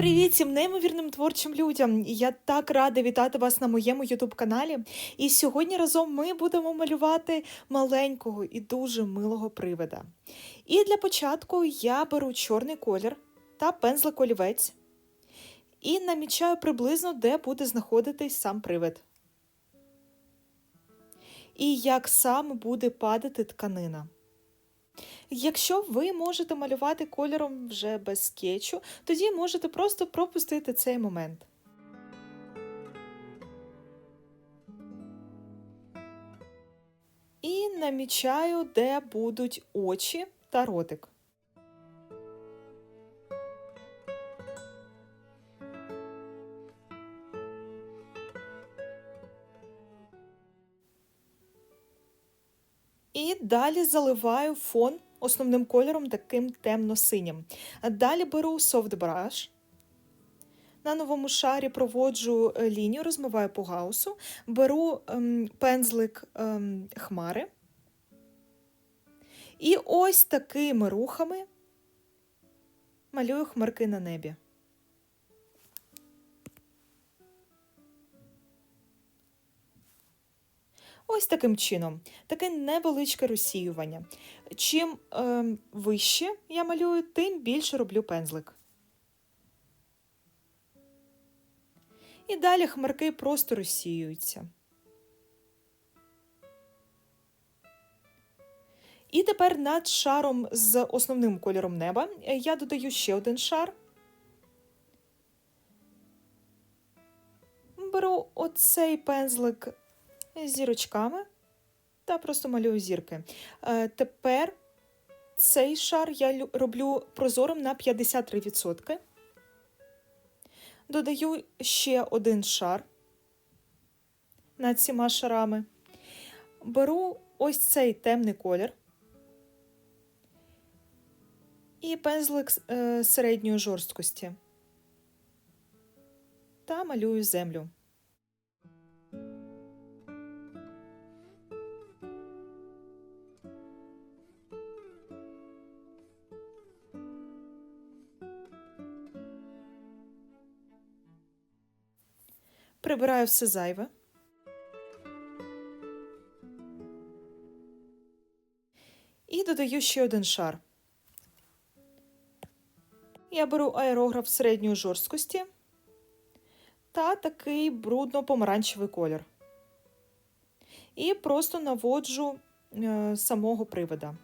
Привіт всім неймовірним творчим людям! Я так рада вітати вас на моєму ютуб-каналі. І сьогодні разом ми будемо малювати маленького і дуже милого привида. І для початку я беру чорний колір та пензлик олівець і намічаю приблизно, де буде знаходитись сам привид. І як саме буде падати тканина. Якщо ви можете малювати кольором вже без скетчу, тоді можете просто пропустити цей момент. І намічаю, де будуть очі та ротик. І далі заливаю фон основним кольором таким темно-синім. Далі беру soft brush. На новому шарі проводжу е, лінію, розмиваю по гаусу, беру ем, пензлик ем, хмари. І ось такими рухами малюю хмарки на небі. Ось таким чином, таке невеличке розсіювання. Чим е, вище я малюю, тим більше роблю пензлик. І далі хмарки просто розсіюються. І тепер над шаром з основним кольором неба я додаю ще один шар. Беру оцей пензлик зірочками та просто малюю зірки. Е, Тепер цей шар я роблю прозорим на 53%. Додаю ще один шар над всіма шарами. Беру ось цей темний колір і пензлик е, середньої жорсткості та малюю землю. Прибираю все зайве. І додаю ще один шар. Я беру аерограф середньої жорсткості та такий брудно-помаранчевий колір. І просто наводжу е, самого привода.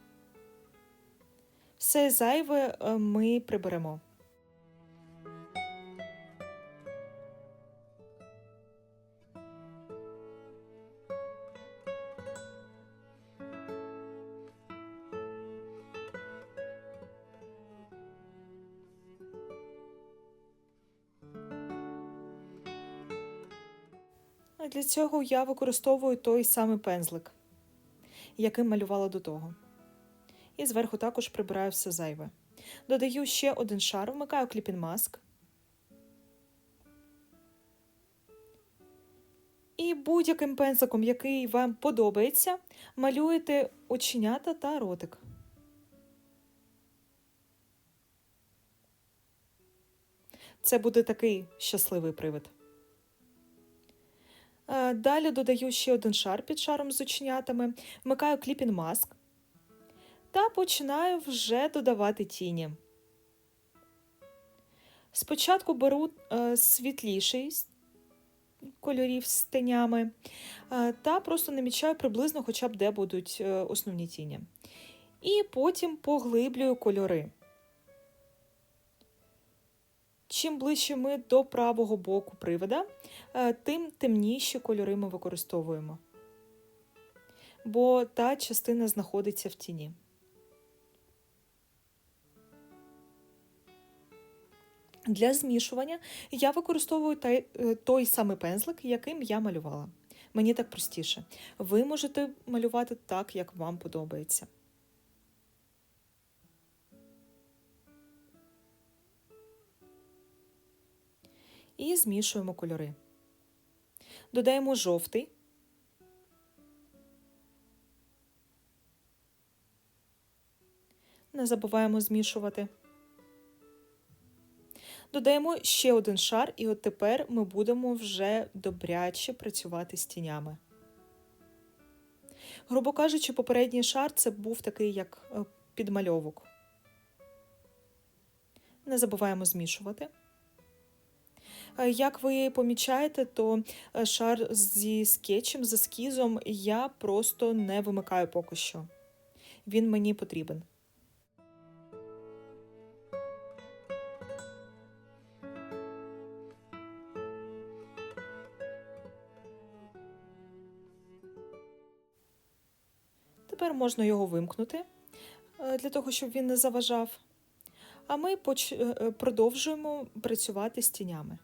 Все зайве е, ми приберемо. Для цього я використовую той самий пензлик, яким малювала до того. І зверху також прибираю все зайве. Додаю ще один шар, вмикаю кліпін маск. І будь-яким пензликом, який вам подобається, малюєте оченята та ротик. Це буде такий щасливий привид. Е, Далі додаю ще один шар під шаром з оченятами, вмикаю кліпін маск та починаю вже додавати тіні. Спочатку беру е, світліший кольорів з тенями е, та просто намічаю приблизно хоча б де будуть основні тіні. І потім поглиблюю кольори. Чим ближче ми до правого боку привода, е, тим темніші кольори ми використовуємо. Бо та частина знаходиться в тіні. Для змішування я використовую е, той самий пензлик, яким я малювала. Мені так простіше. Ви можете малювати так, як вам подобається. І змішуємо кольори. Додаємо жовтий. Не забуваємо змішувати. Додаємо ще один шар, і от тепер ми будемо вже добряче працювати з тінями. Грубо кажучи, попередній шар це був такий як е, підмальовок. Не забуваємо змішувати. Е, Як ви помічаєте, то е, шар зі скетчем, з ескізом я просто не вимикаю поки що. Він мені потрібен. Тепер можна його вимкнути е, для того, щоб він не заважав. А ми продовжуємо працювати з тінями.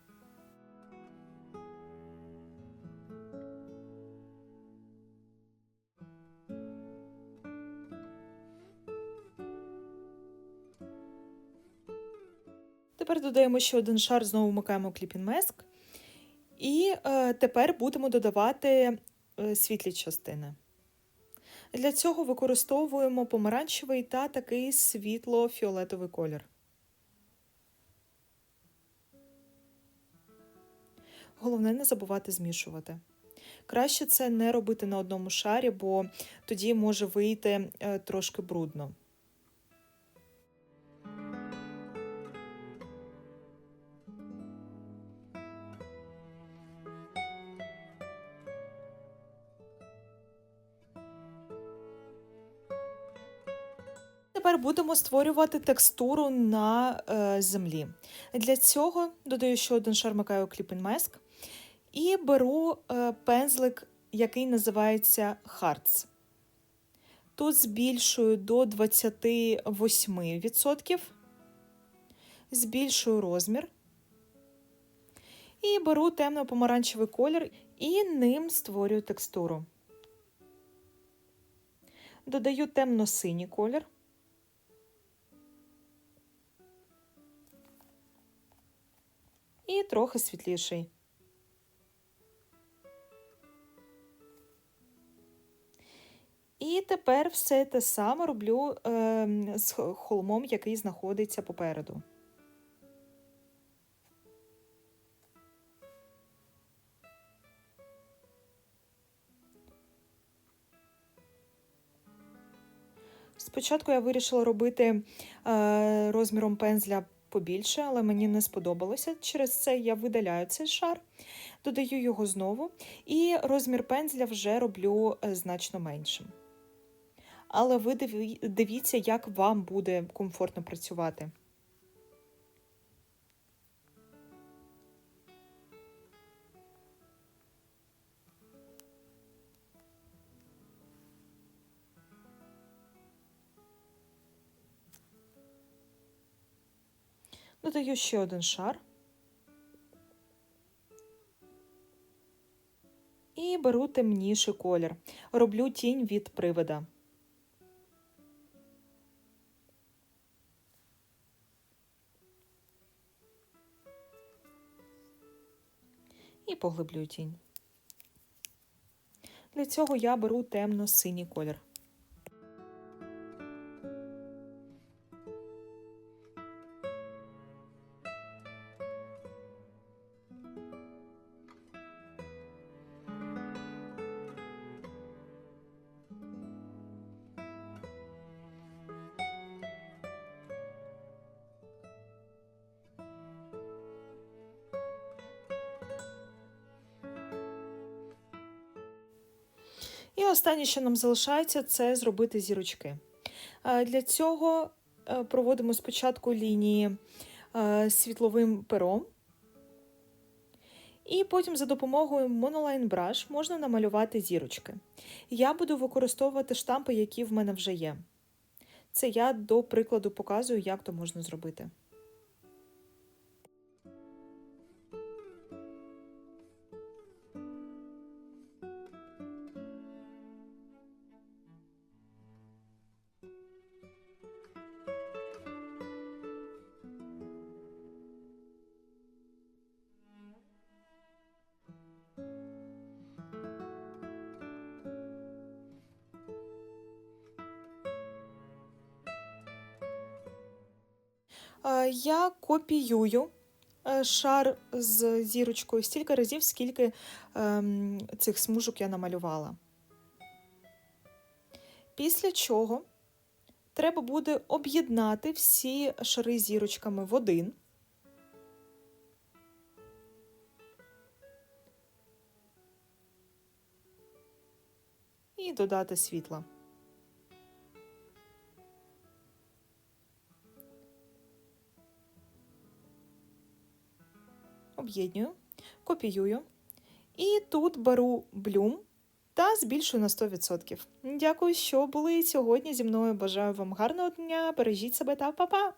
Тепер додаємо ще один шар, знову вмикаємо Clipping Mask. І е, тепер будемо додавати е, світлі частини. Для цього використовуємо помаранчевий та такий світло-фіолетовий колір. Головне не забувати змішувати. Краще це не робити на одному шарі, бо тоді може вийти е, трошки брудно. Будемо створювати текстуру на е, землі. Для цього додаю ще один шар макаю Clipping Mask і беру е, пензлик, який називається Hearts. Тут збільшую до 28%, збільшую розмір. І беру темно-помаранчевий колір і ним створюю текстуру. Додаю темно-синій колір. Трохи світліший. І тепер все те саме роблю е, з холмом, який знаходиться попереду. Спочатку я вирішила робити е, розміром пензля побільше, але мені не сподобалося. Через це я видаляю цей шар, додаю його знову, і розмір пензля вже роблю е, значно меншим. Але ви дивіться, як вам буде комфортно працювати. Додаю ще один шар. І беру темніший колір. Роблю тінь від привида. І поглиблюю тінь. Для цього я беру темно-синій колір. І останнє, що нам залишається, це зробити зірочки. Е, Для цього е, проводимо спочатку лінії е, світловим пером, і потім за допомогою Monoline Brush можна намалювати зірочки. Я буду використовувати штампи, які в мене вже є. Це я до прикладу показую, як то можна зробити. Я копіюю е, шар з зірочкою стільки разів, скільки ем, цих смужок я намалювала. Після чого треба буде об'єднати всі шари зірочками в один. І додати світла. Об'єднюю, копіюю. І тут беру блюм та збільшую на 100%. Дякую, що були сьогодні зі мною. Бажаю вам гарного дня. Бережіть себе та па-па!